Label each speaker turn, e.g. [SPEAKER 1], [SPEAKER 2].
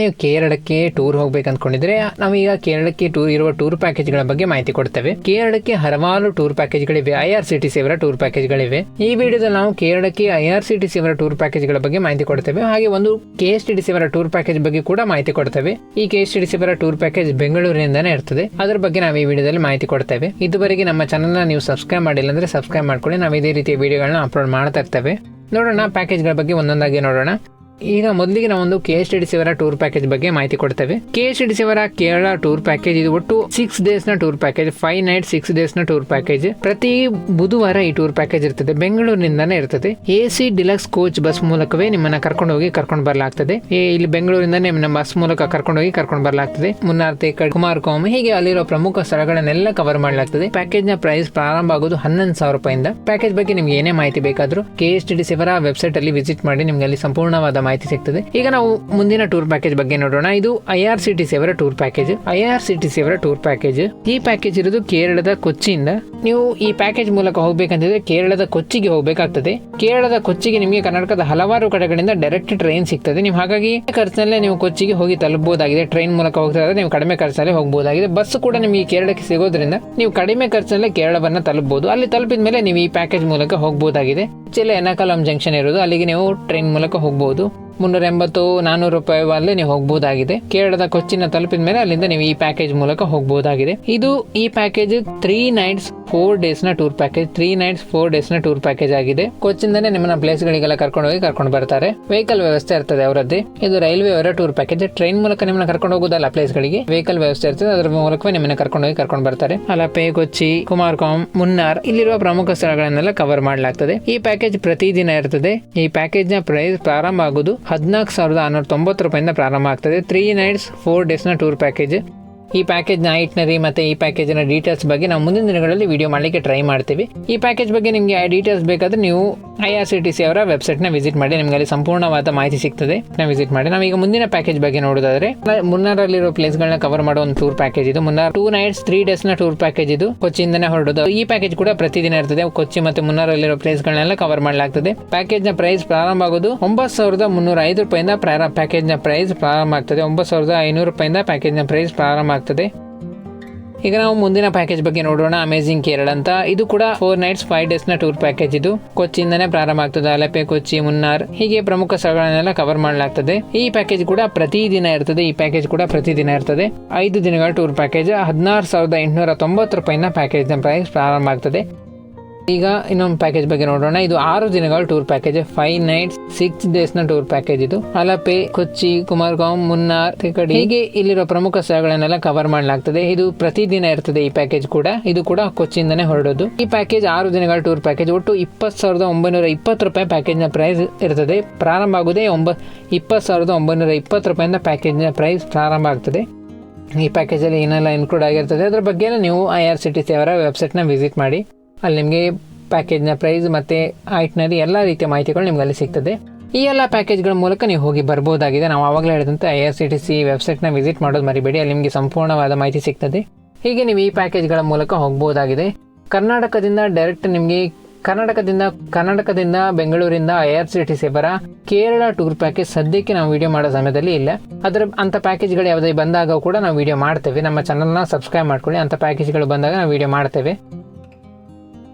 [SPEAKER 1] ನೀವು ಕೇರಳಕ್ಕೆ ಟೂರ್ ಹೋಗ್ಬೇಕು ಅಂದ್ಕೊಂಡಿದ್ರೆ ನಾವೀಗ ಕೇರಳಕ್ಕೆ ಟೂರ್ ಇರುವ ಟೂರ್ ಪ್ಯಾಕೇಜ್ಗಳ ಬಗ್ಗೆ ಮಾಹಿತಿ ಕೊಡ್ತೇವೆ. ಕೇರಳಕ್ಕೆ ಹಲವಾರು tour ಪ್ಯಾಕೇಜ್ಗಳಿವೆ I R C T C ಅವರ ಟೂರ್ ಪ್ಯಾಕೇಜ್ಗಳಿವೆ ಈ ವಿಡಿಯೋದಲ್ಲಿ ನಾವು ಕೇರಳಕ್ಕೆ I R C T C ಅವರ ಟೂರ್ ಪ್ಯಾಕೇಜ್ಗಳ ಬಗ್ಗೆ ಮಾಹಿತಿ ಕೊಡ್ತೇವೆ. ಹಾಗೆ ಒಂದು K S T D C ಅವರ ಟೂರ್ ಪ್ಯಾಕೇಜ್ ಬಗ್ಗೆ ಕೂಡ ಮಾಹಿತಿ ಕೊಡ್ತೇವೆ. ಈ K S T D C ಅವರ ಟೂರ್ ಪ್ಯಾಕೇಜ್ ಬೆಂಗಳೂರಿನಿಂದಾನೇ ಇರ್ತದೆ. ಅದರ ಬಗ್ಗೆ ನಾವು ಈ ವಿಡಿಯೋದಲ್ಲಿ ಮಾಹಿತಿ ಕೊಡ್ತೇವೆ. ಇದುವರೆಗೆ ನಮ್ಮ ಚಾನಲ್ನ ನೀವು ಸಬ್ಸ್ಕ್ರೈಬ್ ಮಾಡಿಲ್ಲ ಅಂದ್ರೆ ಸಬ್ಸ್ಕ್ರೈಬ್ ಮಾಡ್ಕೊಳ್ಳಿ. ನಾವು ಇದೇ ರೀತಿಯ ವಿಡಿಯೋಗಳನ್ನ ಅಪ್ಲೋಡ್ ಮಾಡ್ತಾ ಇರ್ತೇವೆ. ನೋಡೋಣ ಪ್ಯಾಕೇಜ್ಗಳ ಬಗ್ಗೆ ಒಂದೊಂದಾಗಿ ನೋಡೋಣ. ಈಗ ಮೊದಲಿಗೆ ನಾವೊಂದು ಕೆ ಎಸ್ ಡಿ ಸಿ ಅವರ ಟೂರ್ ಪ್ಯಾಕೇಜ್ ಬಗ್ಗೆ ಮಾಹಿತಿ ಕೊಡ್ತೇವೆ. ಕೆ ಎಸ್ ಡಿ ಸಿ ಅವರ ಕೇರಳ ಟೂರ್ ಪ್ಯಾಕೇಜ್ ಇದು ಒಟ್ಟು six ಡೇಸ್ನ tour package five night six ಡೇಸ್ನ tour package ಪ್ರತಿ ಬುಧವಾರ ಈ ಟೂರ್ ಪ್ಯಾಕೇಜ್ ಇರ್ತದೆ. ಬೆಂಗಳೂರಿನಿಂದಾನೇ ಇರ್ತದೆ. A C deluxe coach bus ಮೂಲಕವೇ ನಿಮ್ಮನ್ನ ಕರ್ಕೊಂಡು ಹೋಗಿ ಕರ್ಕೊಂಡು ಬರಲಾಗ್ತದೆ. ಇಲ್ಲಿ ಬೆಂಗಳೂರಿಂದಾನೇ ನಿಮ್ಮ ಬಸ್ ಮೂಲಕ ಕರ್ಕೊಂಡು ಹೋಗಿ ಕರ್ಕೊಂಡು ಬರಲಾಗ್ತದೆ. ಮುನ್ನಾರ್ತೆ ಕುಮಾರ್ ಕುಮಾರಕೋಮ್ ಹೀಗೆ ಅಲ್ಲಿರೋ ಪ್ರಮುಖ ಸ್ಥಳಗಳನ್ನೆಲ್ಲ ಕವರ್ ಮಾಡಲಾಗ್ತದೆ. ಪ್ಯಾಕೇಜ್ನ ಪ್ರೈಸ್ ಪ್ರಾರಂಭ ಆಗೋದು ಹನ್ನೊಂದು ಸಾವಿರ ರೂಪಾಯಿಂದ. ಪ್ಯಾಕೇಜ್ ಬಗ್ಗೆ ನಿಮ್ಗೆ ಏನೇ ಮಾಹಿತಿ ಬೇಕಾದ್ರೂ ಕೆ ಎಸ್ ಡಿ ಸಿ ಅವರ ವೆಬ್ಸೈಟ್ ಅಲ್ಲಿ ವಿಸಿಟ್ ಮಾಡಿ ನಿಮ್ಗೆ ಅಲ್ಲಿ ಸಂಪೂರ್ಣವಾದ ಮಾಹಿತಿ ಸಿಗ್ತದೆ. ಈಗ ನಾವು ಮುಂದಿನ ಟೂರ್ ಪ್ಯಾಕೇಜ್ ಬಗ್ಗೆ ನೋಡೋಣ. ಇದು I R C T C ಅವರ tour package I R C T C ಅವರ ಟೂರ್ ಪ್ಯಾಕೇಜ್ ಈ ಪ್ಯಾಕೇಜ್ ಇರೋದು ಕೇರಳದ ಕೊಚ್ಚಿಯಿಂದ ನೀವು ಈ ಪ್ಯಾಕೇಜ್ ಮೂಲಕ ಹೋಗಬೇಕಂತಿದ್ರೆ ಕೇರಳದ ಕೊಚ್ಚಿಗೆ ಹೋಗಬೇಕಾಗ್ತದೆ. ಕೇರಳದ ಕೊಚ್ಚಿಗೆ ನಿಮಗೆ ಕರ್ನಾಟಕದ ಹಲವಾರು ಕಡೆಗಳಿಂದ ಡೈರೆಕ್ಟ್ ಟ್ರೈನ್ ಸಿಗ್ತದೆ. ನೀವು ಹಾಗಾಗಿ ಖರ್ಚಿನಲ್ಲೇ ನೀವು ಕೊಚ್ಚಿಗೆ ಹೋಗಿ ತಲುಪಬಹುದಾಗಿದೆ. ಟ್ರೈನ್ ಮೂಲಕ ಹೋಗ್ತಾ ನೀವು ಕಡಿಮೆ ಖರ್ಚಲ್ಲಿ ಹೋಗಬಹುದಾಗಿದೆ. ಬಸ್ ಕೂಡ ನಿಮಗೆ ಕೇರಳಕ್ಕೆ ಸಿಗೋದ್ರಿಂದ ನೀವು ಕಡಿಮೆ ಖರ್ಚಿನಲ್ಲೇ ಕೇರಳವನ್ನ ತಲುಪಬಹುದು. ಅಲ್ಲಿ ತಲುಪಿದ ಮೇಲೆ ನೀವು ಈ ಪ್ಯಾಕೇಜ್ ಮೂಲಕ ಹೋಗಬಹುದಾಗಿದೆ. ಚಿಲೆ ಎನಕಲಂ ಜಂಕ್ಷನ್ ಇರೋದು. ಅಲ್ಲಿಗೆ ನೀವು ಟ್ರೈನ್ ಮೂಲಕ ಹೋಗಬಹುದು. ಮುನ್ನೂರ ಎಂಬತ್ತು, ನಾನೂರು ರೂಪಾಯಿ ಅಲ್ಲಿ ನೀವು ಹೋಗಬಹುದಾಗಿದೆ. ಕೇರಳದ ಕೊಚ್ಚಿನ ತಲುಪಿದ ಮೇಲೆ ಅಲ್ಲಿಂದ ನೀವು ಈ ಪ್ಯಾಕೇಜ್ ಮೂಲಕ ಹೋಗಬಹುದಾಗಿದೆ. ಇದು ಈ package three nights four ಡೇಸ್ನ tour package three nights four ಡೇಸ್ನ tour package ಆಗಿದೆ. ಕೊಚ್ಚಿಂದನೇ ನಿಮ್ಮನ್ನ ಪ್ಲೇಸ್ ಗಳಿಗೆಲ್ಲ ಕರ್ಕೊಂಡು ಹೋಗಿ ಕರ್ಕೊಂಡು ಬರ್ತಾರೆ. ವೆಹಿಕಲ್ ವ್ಯವಸ್ಥೆ ಇರ್ತದೆ ಅವರದ್ದು. ಇದು ರೈಲ್ವೆ ಅವರ ಟೂರ್ ಪ್ಯಾಕೇಜ್ ಟ್ರೈನ್ ಮೂಲಕ ನಿಮ್ಮನ್ನ ಕರ್ಕೊಂಡು ಹೋಗೋದಲ್ಲ ಪ್ಲೇಸ್ ಗಳಿಗೆ. ವೆಹಿಕಲ್ ವ್ಯವಸ್ಥೆ ಇರ್ತದೆ, ಅದರ ಮೂಲಕವೇ ನಿಮ್ಮನ್ನ ಕರ್ಕೊಂಡು ಹೋಗಿ ಕರ್ಕೊಂಡು ಬರ್ತಾರೆ. ಅಲಪೆ, ಕೊಚ್ಚಿ ಮುನ್ನಾರ್ ಇಲ್ಲಿರುವ ಪ್ರಮುಖ ಸ್ಥಳಗಳನ್ನೆಲ್ಲ ಕವರ್ ಮಾಡಲಾಗ್ತದೆ. ಈ ಪ್ಯಾಕೇಜ್ ಪ್ರತಿದಿನ ಇರ್ತದೆ. ಈ ಪ್ಯಾಕೇಜ್ನ ಪ್ರೈಸ್ ಪ್ರಾರಂಭ ಆಗುವುದು ಹದಿನಾಲ್ಕು ಸಾವಿರದ ಆರುನೂರ ತೊಂಬತ್ತು ರೂಪಾಯಿಂದ ಪ್ರಾರಂಭ ಆಗ್ತದೆ. ತ್ರೀ ನೈಟ್ಸ್ ಫೋರ್ ಡೇಸ್ನ ಟೂರ್ ಪ್ಯಾಕೇಜ್ ಈ ಪ್ಯಾಕೇಜ್ನ ಐಟ್ನರಿ ಮತ್ತೆ ಈ ಪ್ಯಾಕೇಜ್ನ ಡೀಟೇಲ್ಸ್ ಬಗ್ಗೆ ನಾವು ಮುಂದಿನ ದಿನಗಳಲ್ಲಿ ವಿಡಿಯೋ ಮಾಡಲಿಕ್ಕೆ ಟ್ರೈ ಮಾಡ್ತೀವಿ. ಈ ಪ್ಯಾಕೇಜ್ ಬಗ್ಗೆ ನಿಮಗೆ ಆ ಡೀಟೇಲ್ಸ್ ಬೇಕಾದ್ರೆ ನೀವು I R C T C ಅವರ ವೆಬ್ಸೈಟ್ನ ವಿಸಿಟ್ ಮಾಡಿ, ನಿಮಗೆ ಅಲ್ಲಿ ಸಂಪೂರ್ಣವಾದ ಮಾಹಿತಿ ಸಿಗ್ತದೆ. ನಾವು ವಿಸಿಟ್ ಮಾಡಿ. ನಾವೀಗ ಮುಂದಿನ ಪ್ಯಾಕೇಜ್ ಬಗ್ಗೆ ನೋಡೋದಾದ್ರೆ ಪ್ಲೇಸ್ ಗಳನ್ನ ಕವರ್ ಮಾಡೋ ಒಂದು ಟೂರ್ ಪ್ಯಾಕೇಜ್ ಇದು. ಮುನ್ನಾರ್ ಟೂ ನೈಟ್ಸ್ ತ್ರೀ ಡೇಸ್ನ ಟೂರ್ ಪ್ಯಾಕೇಜ್ ಇದು. ಕೊಚ್ಚಿಯಿಂದನೇ ಹೊರಡೋದು. ಈ ಪ್ಯಾಕೇಜ್ ಕೂಡ ಪ್ರತಿದಿನ ಇರ್ತದೆ. ಕೊಚ್ಚಿ ಮತ್ತೆ ಮುನ್ನಾರಲ್ಲಿರೋ ಪ್ಲೇಸ್ ಗಳನ್ನೆಲ್ಲ ಕವರ್ ಮಾಡಲಾಗ್ತದೆ. ಪ್ಯಾಕೇಜ್ನ ಪ್ರೈಸ್ ಪ್ರಾರಂಭ ಆಗೋದು ಒಂಬತ್ತು ಸಾವಿರದ ಮುನ್ನೂರ ಐದು ರೂಪಾಯಿಂದ ಪ್ಯಾಕೇಜ್ನ ಪ್ರೈಸ್ ಪ್ರಾರಂಭ ಆಗ್ತದೆ. ಒಂಬತ್ತು ಸಾವಿರದ ಐನೂರು ರೂಪಾಯಿಂದ ಪ್ಯಾಕೇಜ್ನ ಪ್ರೈಸ್ ಪ್ರಾರಂಭ ಆಗ್ತದೆ. ಈಗ ನಾವು ಮುಂದಿನ ಪ್ಯಾಕೇಜ್ ಬಗ್ಗೆ ನೋಡೋಣ. ಅಮೇಜಿಂಗ್ ಕೇರಳ ಅಂತ. ಇದು ಕೂಡ ಫೋರ್ ನೈಟ್ಸ್ ಫೈವ್ ಡೇಸ್ನ ಟೂರ್ ಪ್ಯಾಕೇಜ್ ಇದು. ಕೊಚ್ಚಿಯಿಂದನೇ ಪ್ರಾರಂಭ ಆಗ್ತದೆ. ಅಲಪೆ ಕೊಚ್ಚಿ ಮುನ್ನಾರ್ ಹೀಗೆ ಪ್ರಮುಖ ಸ್ಥಳಗಳನ್ನೆಲ್ಲ ಕವರ್ ಮಾಡಲಾಗ್ತದೆ. ಈ ಪ್ಯಾಕೇಜ್ ಕೂಡ ಪ್ರತಿದಿನ ಇರ್ತದೆ. ಈ ಪ್ಯಾಕೇಜ್ ಕೂಡ ಪ್ರತಿದಿನ ಇರ್ತದೆ. ಐದು ದಿನಗಳ ಟೂರ್ ಪ್ಯಾಕೇಜ್ ಹದಿನಾರು ಸಾವಿರದ ಎಂಟುನೂರ ತೊಂಬತ್ತು ರೂಪಾಯಿನ ಪ್ಯಾಕೇಜ್ನ ಪ್ರೈಸ್ ಪ್ರಾರಂಭ ಆಗ್ತದೆ. ಈಗ ಇನ್ನೊಂದು ಪ್ಯಾಕೇಜ್ ಬಗ್ಗೆ ನೋಡೋಣ. ಇದು ಆರು ದಿನಗಳ tour package five nights six ಡೇಸ್ನ tour package ಇದು. ಅಲಪೆ, ಕೊಚ್ಚಿ, ಕುಮಾರ್ಗಾಂವ್, ಮುನ್ನಾರ್, ತಿಕಡಿ. ಹೀಗೆ ಇಲ್ಲಿರೋ ಪ್ರಮುಖ ಸ್ಥಳಗಳನ್ನೆಲ್ಲ ಕವರ್ ಮಾಡಲಾಗ್ತದೆ. ಇದು ಪ್ರತಿದಿನ ಇರ್ತದೆ ಈ ಪ್ಯಾಕೇಜ್ ಕೂಡ. ಇದು ಕೂಡ ಕೊಚ್ಚಿಯಿಂದನೇ ಹೊರಡೋದು. ಈ ಪ್ಯಾಕೇಜ್ ಆರು ದಿನಗಳ ಟೂರ್ ಪ್ಯಾಕೇಜ್ ಒಟ್ಟು ಇಪ್ಪತ್ತು ಸಾವಿರದ ಒಂಬೈನೂರ ಇಪ್ಪತ್ತು ರೂಪಾಯಿ ಪ್ಯಾಕೇಜ್ನ ಪ್ರೈಸ್ ಇರ್ತದೆ. ಪ್ರಾರಂಭ ಆಗುದೇ ಒಂಬ, ಇಪ್ಪತ್ತು ಸಾವಿರದ ಒಂಬೈನೂರ ಇಪ್ಪತ್ತು ರೂಪಾಯಿಂದ ಪ್ಯಾಕೇಜ್ನ ಪ್ರೈಸ್ ಪ್ರಾರಂಭ ಆಗ್ತದೆ. ಈ ಪ್ಯಾಕೇಜಲ್ಲಿ ಏನೆಲ್ಲ ಇನ್ಕ್ಲೂಡ್ ಆಗಿರ್ತದೆ, ಅದ್ರ ಬಗ್ಗೆ ನೀವು I R C T C ಅವರ ವೆಬ್ಸೈಟ್ನ ವಿಸಿಟ್ ಮಾಡಿ. ಅಲ್ಲಿ ನಿಮಗೆ ಪ್ಯಾಕೇಜ್ನ ಪ್ರೈಸ್ ಮತ್ತು ಐಟ್ನರಿ ಎಲ್ಲ ರೀತಿಯ ಮಾಹಿತಿಗಳು ನಿಮ್ಗೆ ಅಲ್ಲಿ ಸಿಗ್ತದೆ. ಈ ಎಲ್ಲ ಪ್ಯಾಕೇಜ್ಗಳ ಮೂಲಕ ನೀವು ಹೋಗಿ ಬರ್ಬೋದಾಗಿದೆ. ನಾವು ಆವಾಗಲೇ ಹೇಳಿದಂತೆ I R C T C ವೆಬ್ಸೈಟ್ನ visit ಮಾಡೋದು ಮರಿಬೇಡಿ. ಅಲ್ಲಿ ನಿಮಗೆ ಸಂಪೂರ್ಣವಾದ ಮಾಹಿತಿ ಸಿಗ್ತದೆ. ಹೀಗೆ ನೀವು ಈ ಪ್ಯಾಕೇಜ್ಗಳ ಮೂಲಕ ಹೋಗ್ಬೋದಾಗಿದೆ. ಕರ್ನಾಟಕದಿಂದ ಡೈರೆಕ್ಟ್ ನಿಮಗೆ ಕರ್ನಾಟಕದಿಂದ ಕರ್ನಾಟಕದಿಂದ ಬೆಂಗಳೂರಿಂದ I R C T C ಬರ ಕೇರಳ ಟೂರ್ ಪ್ಯಾಕೇಜ್ ಸದ್ಯಕ್ಕೆ ನಾವು ವಿಡಿಯೋ ಮಾಡೋ ಸಮಯದಲ್ಲಿ ಇಲ್ಲ. ಅದರ ಅಂತ ಪ್ಯಾಕೇಜ್ಗಳು ಯಾವುದೇ ಬಂದಾಗ ಕೂಡ ನಾವು ವಿಡಿಯೋ ಮಾಡ್ತೇವೆ. ನಮ್ಮ ಚಾನಲ್ನ ಸಬ್ಸ್ಕ್ರೈಬ್ ಮಾಡ್ಕೊಳ್ಳಿ. ಅಂತ ಪ್ಯಾಕೇಜ್ಗಳು ಬಂದಾಗ ನಾವು ವಿಡಿಯೋ ಮಾಡ್ತೇವೆ.